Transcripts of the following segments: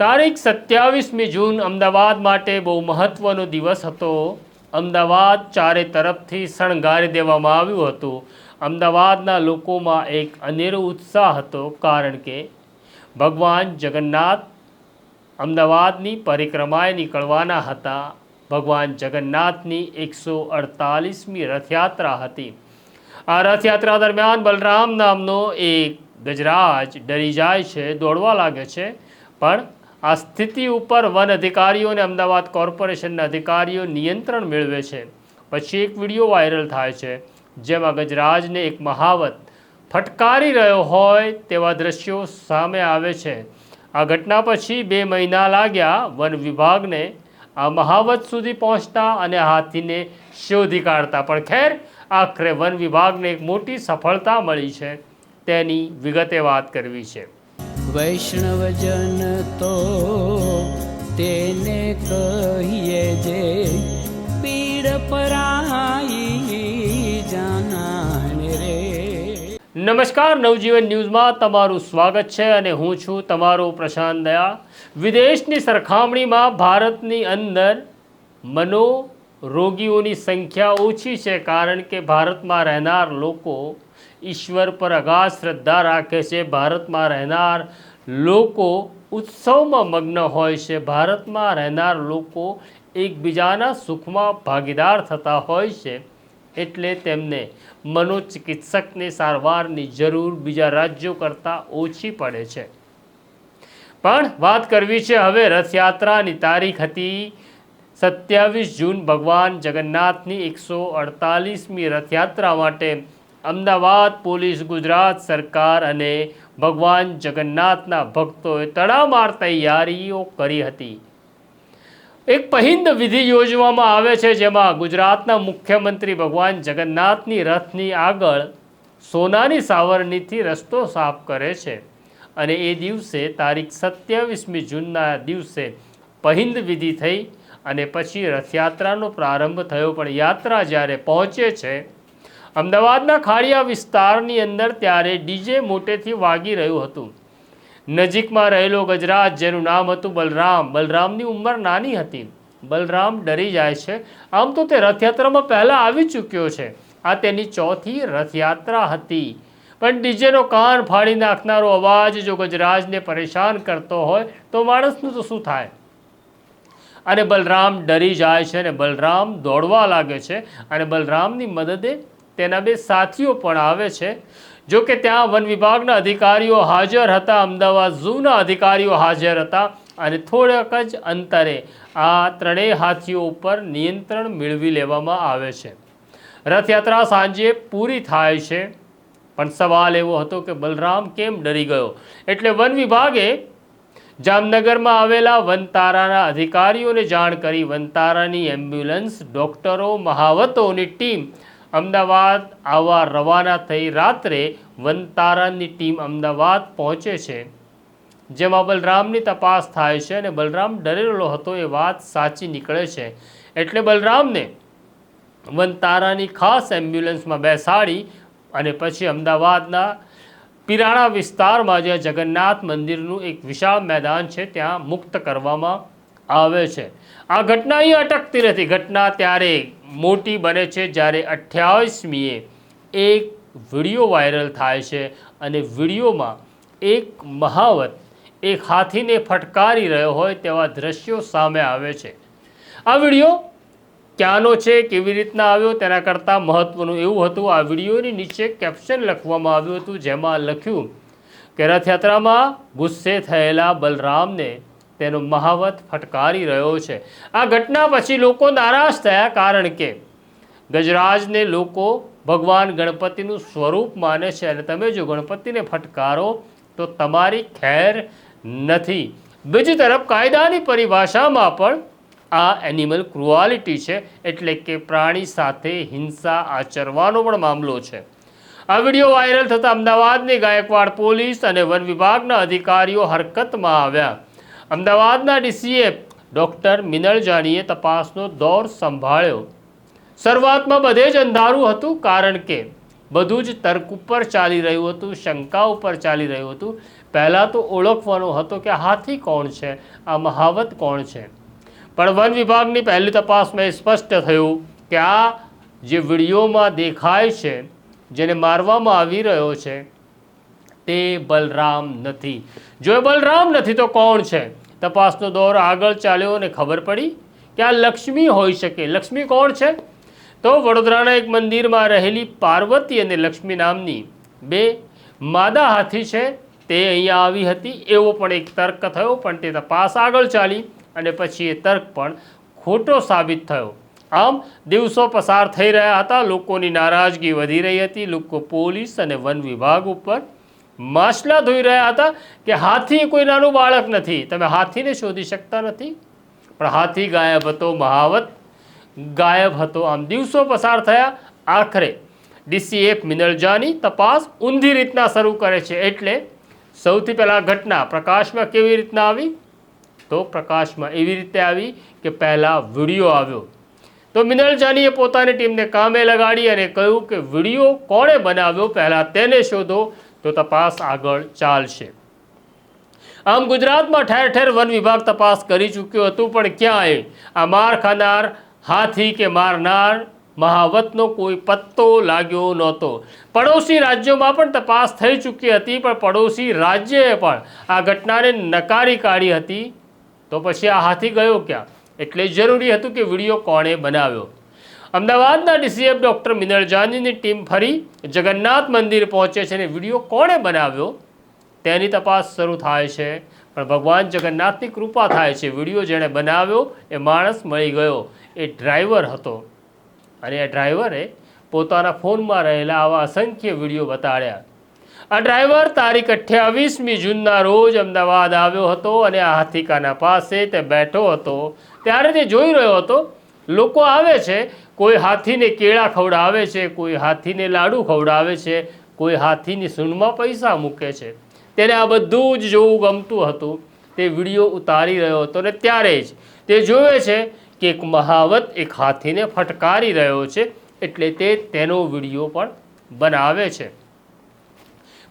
તારીખ સત્યાવીસમી જૂન અમદાવાદ માટે બહુ મહત્વનો દિવસ હતો. અમદાવાદ ચારે તરફથી શણગારી દેવામાં આવ્યું હતું. અમદાવાદના લોકોમાં એક અનેરો ઉત્સાહ હતો કારણ કે ભગવાન જગન્નાથ અમદાવાદની પરિક્રમાએ નીકળવાના હતા. ભગવાન જગન્નાથની એકસો અડતાલીસમી રથયાત્રા હતી. આ રથયાત્રા દરમિયાન બલરામ નામનો એક ગજરાજ ડરી જાય છે, દોડવા લાગે છે. પણ આ સ્થિતિ ઉપર વન અધિકારીઓ અને અમદાવાદ કોર્પોરેશનના અધિકારીઓ નિયંત્રણ મેળવે છે. પછી એક વીડિયો વાયરલ થાય છે, જેમાં ગજરાજને એક મહાવત, ફટકારી રહ્યો હોય તેવા દ્રશ્યો સામે આવે છે. આ ઘટના પછી બે મહિના લાગ્યા વન વિભાગને આ મહાવત સુધી પહોંચતા અને હાથીને શોધી કાઢતા. પણ ખેર, આખરે વન વિભાગને એક મોટી સફળતા મળી છે. તેની વિગતે વાત કરવી છે. વૈષ્ણવજન તો તેને કહીએ જે પીડ પરાઈ જાનાને રે. નમસ્કાર, નવજીવન ન્યૂઝમાં તમારું સ્વાગત છે અને હું છું તમારો પ્રશાંત દયા. વિદેશની સરખામણીમાં ભારતની અંદર મનો રોગીઓની સંખ્યા ઓછી છે કારણ કે ભારતમાં રહેનાર લોકો ઈશ્વર પર અગાધ શ્રદ્ધા રાખે છે. ભારતમાં રહેનાર લોકો ઉત્સવમાં મગ્ન હોય છે. ભારતમાં રહેનાર લોકો એકબીજાના સુખમાં ભાગીદાર થતા હોય છે એટલે તેમને મનોચિકિત્સકની સારવારની જરૂર બીજા રાજ્યો કરતાં ઓછી પડે છે. પણ વાત કરવી છે હવે રથયાત્રાની તારીખ હતી સત્યાવીસ જૂન. ભગવાન જગન્નાથની એકસો અડતાલીસમી રથયાત્રા માટે અમદાવાદ, પોલીસ, ગુજરાત સરકાર અને ભગવાન જગન્નાથના ભક્તોએ તડામાર તૈયારીઓ કરી હતી. એક પહિંદ વિધિ યોજવામાં આવે છે, જેમાં ગુજરાતના મુખ્યમંત્રી ભગવાન જગન્નાથની રથની આગળ સોનાની સાવરણીથી રસ્તો સાફ કરે છે અને એ દિવસે તારીખ સત્યાવીસમી જૂનના દિવસે પહિંદ વિધિ થઈ અને પછી રથયાત્રાનો પ્રારંભ થયો. પણ યાત્રા જ્યારે પહોંચે છે અમદાવાદના ખાડિયા વિસ્તારની અંદર ત્યારે ડીજે મોટેથી વાગી રહ્યું હતું. નજીકમાં રહેલો ગજરાજ, જેનું નામ હતું બલરામ. બલરામની ઉંમર નાની હતી. બલરામ ડરી જાય છે. આમ તો તે રથયાત્રામાં પહેલાં આવી ચૂક્યો છે. આ તેની ચોથી રથયાત્રા હતી. પણ ડીજેનો કાન ફાડી નાખનારો અવાજ જો ગજરાજને પરેશાન કરતો હોય, તો માણસનું તો શું થાય? અને બલરામ ડરી જાય છે અને બલરામ દોડવા લાગે છે. અને બલરામની મદદે તેના બે સાથીઓ પણ આવે છે. જો કે ત્યાં વન વિભાગના અધિકારીઓ હાજર હતા, અમદાવાદ ઝૂના અધિકારીઓ હાજર હતા અને થોડાક જ અંતરે આ ત્રણેય હાથીઓ ઉપર નિયંત્રણ મેળવી લેવામાં આવે છે. રથયાત્રા સાંજે પૂરી થાય છે. પણ સવાલ એવો હતો કે બલરામ કેમ ડરી ગયો? એટલે વન વિભાગે જામનગરમાં આવેલા વનતારાના અધિકારીઓને જાણ કરી વનતારાની એમ્બ્યુલન્સ, ડૉક્ટરો, મહાવતોની ટીમ અમદાવાદ આવવા રવાના થઈ રાત્રે વનતારાની ટીમ અમદાવાદ પહોંચે છે. જેમાં બલરામની તપાસ થાય છે અને બલરામ ડરેલો હતો એ વાત સાચી નીકળે છે. એટલે બલરામને વનતારાની ખાસ એમ્બ્યુલન્સમાં બેસાડી અને પછી અમદાવાદના પિરાણા વિસ્તારમાં જ્યાં જગન્નાથ મંદિરનું એક વિશાળ મેદાન છે, ત્યાં મુક્ત કરવામાં આવે છે. આ ઘટના અહીં અટકતી નથી. ઘટના ત્યારે મોટી બને છે જ્યારે અઠ્યાવીસમીએ એક વીડિયો વાયરલ થાય છે અને વિડીયોમાં એક મહાવત એક હાથીને ફટકારી રહ્યો હોય તેવા દ્રશ્યો સામે આવે છે. આ વીડિયો ક્યાંનો છે, કેવી રીતના આવ્યો, તેના કરતાં મહત્ત્વનું એવું હતું. આ વિડીયોની નીચે કેપ્શન લખવામાં આવ્યું હતું, જેમાં લખ્યું કે રથયાત્રામાં ગુસ્સે થયેલા બલરામને તેનો મહાવત ફટકારી રહ્યો છે. આ ઘટના પછી લોકો નારાજ થયા કારણ કે ગજરાજને લોકો ભગવાન ગણપતિનું સ્વરૂપ માને છે અને તમે જો ગણપતિને ફટકારો તો તમારી ખેર નથી. બીજી તરફ કાયદાની પરિભાષામાં પણ આ એનિમલ ક્રુઆલિટી છે એટલે કે પ્રાણી સાથે હિંસા આચરવાનો પણ મામલો છે. આ વીડિયો વાયરલ થતાં અમદાવાદની ગાયકવાડ પોલીસ અને વન વિભાગના અધિકારીઓ હરકતમાં આવ્યા. અમદાવાદના ડીસીએ ડૉક્ટર મિનલ જાનીએ તપાસનો દોર સંભાળ્યો. શરૂઆતમાં બધે જ અંધારું હતું કારણ કે બધું જ તર્ક ઉપર ચાલી રહ્યું હતું, શંકા ઉપર ચાલી રહ્યું હતું. પહેલાં તો ઓળખવાનો હતો કે હાથી કોણ છે, આ મહાવત કોણ છે. પણ વન વિભાગની પહેલી તપાસમાં સ્પષ્ટ થયું કે આ જે વિડીયોમાં દેખાય છે, જેને મારવામાં આવી રહ્યો છે તે બલરામ નથી. જો એ બલરામ નથી તો કોણ છે? તપાસનો દોર આગળ ચાલ્યો અને ખબર પડી કે આ લક્ષ્મી હોઈ શકે. લક્ષ્મી કોણ છે? તો વડોદરાના એક મંદિરમાં રહેલી પાર્વતી અને લક્ષ્મી નામની બે માદા હાથી છે. તે અહીંયા આવી હતી. એવો પણ એક તર્ક થયો, પણ તે તપાસ આગળ ચાલી અને પછી એ તર્ક પણ ખોટો સાબિત થયો. આમ દિવસો પસાર થઈ રહ્યા હતા. લોકોની નારાજગી વધી રહી હતી. લોકો પોલીસ અને વન વિભાગ ઉપર માછલા ધોઈ રહ્યા હતા કે હાથી કોઈ નાનું બાળક નથી. તમે હાથીને શોધી શકતા નથી. પણ હાથી ગાયબ હતો, મહાવત. ગાયબ હતો. આમ દિવસો પસાર થયા. આખરે ડીસીએફ મિનરજાની તપાસ ઊંધી રીતના શરૂ કરે છે. એટલે સૌથી પહેલાં ઘટના પ્રકાશમાં કેવી રીતના આવી? તો પ્રકાશમાં એવી રીતે આવી કે પહેલાં વીડિયો આવ્યો. તો મિનલ જાનીએ પોતાની ટીમને કામે લગાડી અને કહ્યું કે વીડિયો કોણે બનાવ્યો? પહેલાં તેને શોધો. તો તપાસ આગળ ચાલશે. આમ ગુજરાતમાં ઠેર ઠેર વન વિભાગ તપાસ કરી ચૂક્યું હતું, પણ ક્યાંય આ માર ખાનાર, હાથી કે મારનાર મહાવતનો કોઈ પત્તો લાગ્યો નહોતો. પડોશી રાજ્યોમાં પણ તપાસ થઈ ચૂકી હતી, પણ પડોશી રાજ્યએ પણ આ ઘટનાને નકારી કાઢી હતી. તો પછી આ હાથી ગયો ક્યાં? એટલે જરૂરી હતું કે વીડિયો કોણે બનાવ્યો. અમદાવાદના ડીસીએફ ડૉક્ટર મિનલ જાનીની ટીમ ફરી જગન્નાથ મંદિર પહોંચે છે અને વીડિયો કોણે બનાવ્યો તેની તપાસ શરૂ થાય છે. પણ ભગવાન જગન્નાથની કૃપા થાય છે. વીડિયો જેણે બનાવ્યો એ માણસ મળી ગયો. એ ડ્રાઈવર હતો. અને એ ડ્રાઈવરે પોતાના ફોનમાં રહેલા આવા અસંખ્ય વીડિયો બતાડ્યા. આ ડ્રાઈવર તારીખ અઠ્યાવીસમી જૂનના રોજ અમદાવાદ આવ્યો હતો અને આ હાથીકાના પાસે તે બેઠો હતો. ત્યારે તે જોઈ રહ્યો હતો, લોકો આવે છે કોઈ હાથીને કેળા ખવડાવે છે, કોઈ હાથીને લાડુ ખવડાવે છે, કોઈ હાથીની સૂંઢમાં પૈસા મૂકે છે. તેને આ બધું જ જોવું ગમતું હતું. તે વીડિયો ઉતારી રહ્યો હતો ને ત્યારે જ તે જોવે છે કે એક મહાવત એક હાથીને ફટકારી રહ્યો છે, એટલે તે તેનો વીડિયો પણ બનાવે છે.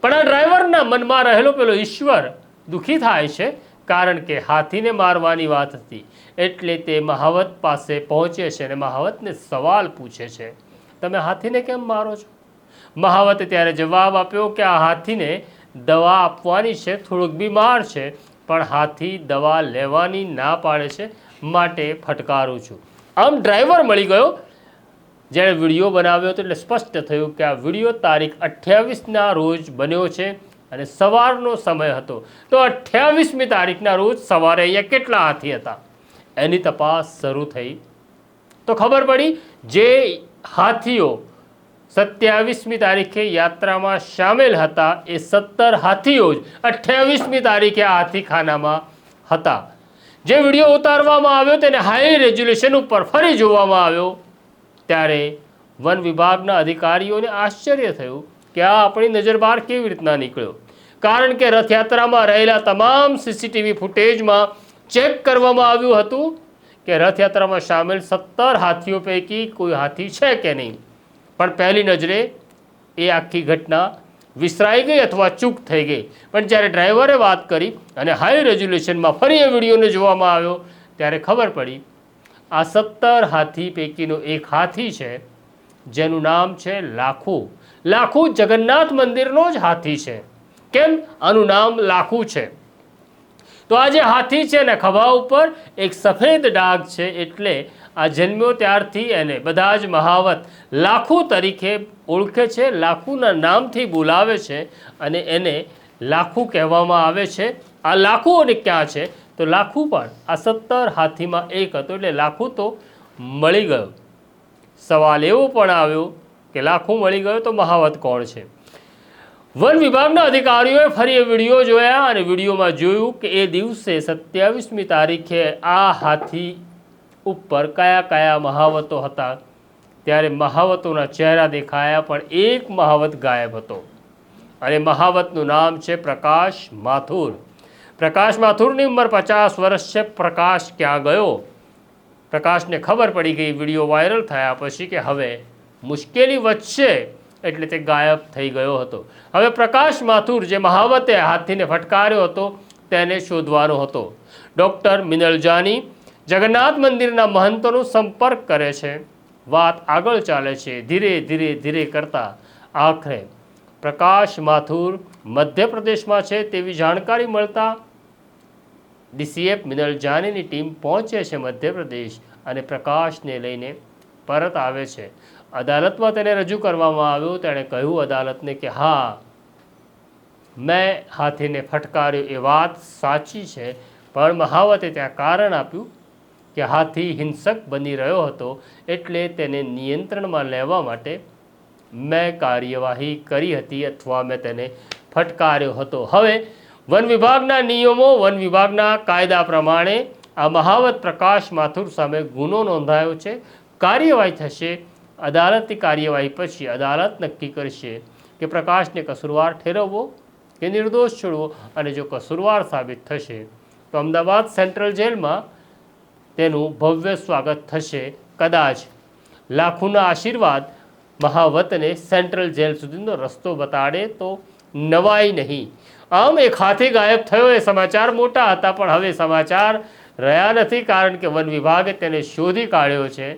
પણ આ ડ્રાઈવરના મનમાં રહેલો પેલો ઈશ્વર દુઃખી થાય છે કારણ કે હાથીને મારવાની વાત હતી એટલે તે મહાવત પાસે પહોંચે છે અને મહાવતને સવાલ પૂછે છે, તમે હાથીને કેમ મારો છો? મહાવતે ત્યારે જવાબ આપ્યો કે, આ હાથીને દવા આપવાની છે, થોડુંક બીમાર છે, પણ હાથી દવા લેવાની ના પાડે છે, માટે ફટકારું છું. આમ ડ્રાઈવર મળી ગયો. જ્યારે વીડિયો બનાવ્યો હતો એટલે સ્પષ્ટ થયું કે આ વીડિયો તારીખ અઠ્યાવીસના રોજ બન્યો છે. અને સવારનો સમય હતો. તો અઠ્યાવીસમી તારીખના રોજ સવારે અહીંયા કેટલા હાથી હતા? એની તપાસ શરૂ થઈ. તો ખબર પડી, જે હાથીઓ સત્યાવીસમી તારીખે યાત્રામાં સામેલ હતા, એ સત્તર હાથીઓ જ અઠ્યાવીસમી તારીખે આ હાથીખાનામાં હતા. જે વીડિયો ઉતારવામાં આવ્યો તેને હાઈ રેઝ્યુલેશન ઉપર ફરી જોવામાં આવ્યો. ત્યારે વન વિભાગના અધિકારીઓને આશ્ચર્ય થયું કે આ આપણી નજર બહાર કેવી રીતના નીકળ્યો? કારણ કે રથયાત્રામાં રહેલા તમામ સીસીટીવી ફૂટેજમાં ચેક કરવામાં આવ્યું હતું કે રથયાત્રામાં સામેલ સત્તર હાથીઓ પૈકી કોઈ હાથી છે કે નહીં? પણ પહેલી નજરે એ આખી ઘટના વિસરાઈ ગઈ અથવા ચૂક થઈ ગઈ. પણ જ્યારે ડ્રાઈવરે વાત કરી અને હાઈ રેઝોલ્યુશનમાં ફરી એ વિડીયોને જોવામાં આવ્યો, ત્યારે ખબર પડી, આ સત્તર હાથી પૈકીનો એક હાથી છે, જેનું નામ છે લાખુ. લાખુ જગન્નાથ મંદિરનો જ હાથી છે. કેમ? આનું નામ લાખુ છે. તો આ જે હાથી છે ને, ખભા ઉપર એક સફેદ ડાઘ છે એટલે આ જન્મ્યો ત્યારથી એને બધા જ મહાવત લાખુ તરીકે ઓળખે છે, લાખુના નામથી બોલાવે છે અને એને લાખુ કહેવામાં આવે છે. આ લાખુ અને ક્યાં છે? તો લાખુ પણ આ સત્તર હાથીમાં એક હતો એટલે લાખુ તો મળી ગયો. સવાલ એવો પણ આવ્યો કે લાખો મળી ગયો તો મહાવત કોણ છે? વન વિભાગના અધિકારીઓએ ફરી એ વીડિયો જોયા અને વિડીયોમાં જોયું કે એ દિવસે સત્યાવીસમી તારીખે આ હાથી ઉપર કયા કયા મહાવતો હતા? ત્યારે મહાવતોના ચહેરા દેખાયા, પણ એક મહાવત ગાયબ હતો. અને મહાવતનું નામ છે પ્રકાશ માથુર. પ્રકાશ માથુરની ઉંમર પચાસ વર્ષ છે. પ્રકાશ ક્યાં ગયો? પ્રકાશને ખબર પડી ગઈ વીડિયો વાયરલ થયા પછી કે હવે મુશ્કેલી વધશે એટલે તે ગાયબ થઈ ગયો હતો. હવે પ્રકાશ માથુર જે મહાવતે હાથીને ફટકાર્યો હતો, તેને શોધવાનો હતો. ડૉક્ટર મિનલ જાની જગન્નાથ મંદિરના મહંતોનો સંપર્ક કરે છે. વાત આગળ ચાલે છે, ધીરે ધીરે ધીરે કરતા આખરે. પ્રકાશ માથુર મધ્યપ્રદેશમાં છે તેવી જાણકારી મળતા ડીસીએફ મિનલ જાનીની ટીમ પહોંચે છે મધ્યપ્રદેશ અને પ્રકાશને લઈને પરત આવે છે. અદાલતમાં તેને રજૂ કરવામાં આવ્યો, તેણે કહ્યું અદાલતને કે, હા, મેં હાથીને ફટકાર્યો એ વાત સાચી છે, પણ મહાવતે ત્યાં કારણ આપ્યું કે હાથી હિંસક બની રહ્યો હતો એટલે તેને નિયંત્રણમાં લેવા માટે મેં કાર્યવાહી કરી હતી અથવા મેં તેને ફટકાર્યો હતો. હવે, વન વિભાગના નિયમો, વન વિભાગના કાયદા પ્રમાણે આ મહાવત પ્રકાશ માથુર સામે ગુનો નોંધાયો છે. કાર્યવાહી થશે અદાલતની કાર્યવાહી પછી અદાલત નક્કી કરશે કે પ્રકાશને કસૂરવાર ઠેરવવો કે નિર્દોષ છોડવો અને જો કસૂરવાર સાબિત થશે, તો અમદાવાદ સેન્ટ્રલ જેલમાં તેનું ભવ્ય સ્વાગત થશે. કદાચ લાખોના આશીર્વાદ મહાવતને સેન્ટ્રલ જેલ સુધીનો રસ્તો બતાડે તો નવાઈ નહીં. આમ એક હાથી ગાયબ થયો એ સમાચાર મોટા હતા, પણ હવે સમાચાર રહ્યા નથી કારણ કે વન વિભાગે તેને શોધી કાઢ્યો છે.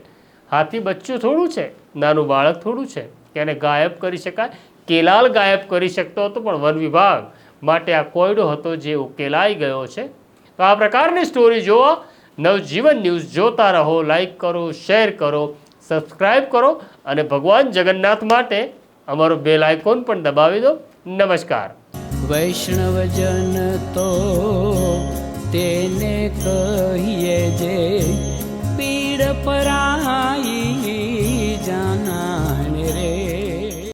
હાથી બચ્ચું થોડું છે, નાનું બાળક થોડું છે. એને ગાયબ કરી શકાય. કેલાલ ગાયબ કરી શકતો હતો, પણ વન વિભાગ માટે આ કોયડો હતો જે ઉકેલાઈ ગયો છે. તો આ પ્રકારની સ્ટોરી જુઓ. નવજીવન ન્યૂઝ જોતા રહો લાઈક કરો શેર કરો સબસ્ક્રાઈબ કરો અને ભગવાન જગન્નાથ માટે અમારો બેલ આઇકોન પણ દબાવી દો. નમસ્કાર. વૈષ્ણવજન તો તેને કહીએ જે પરાઈ જાનાને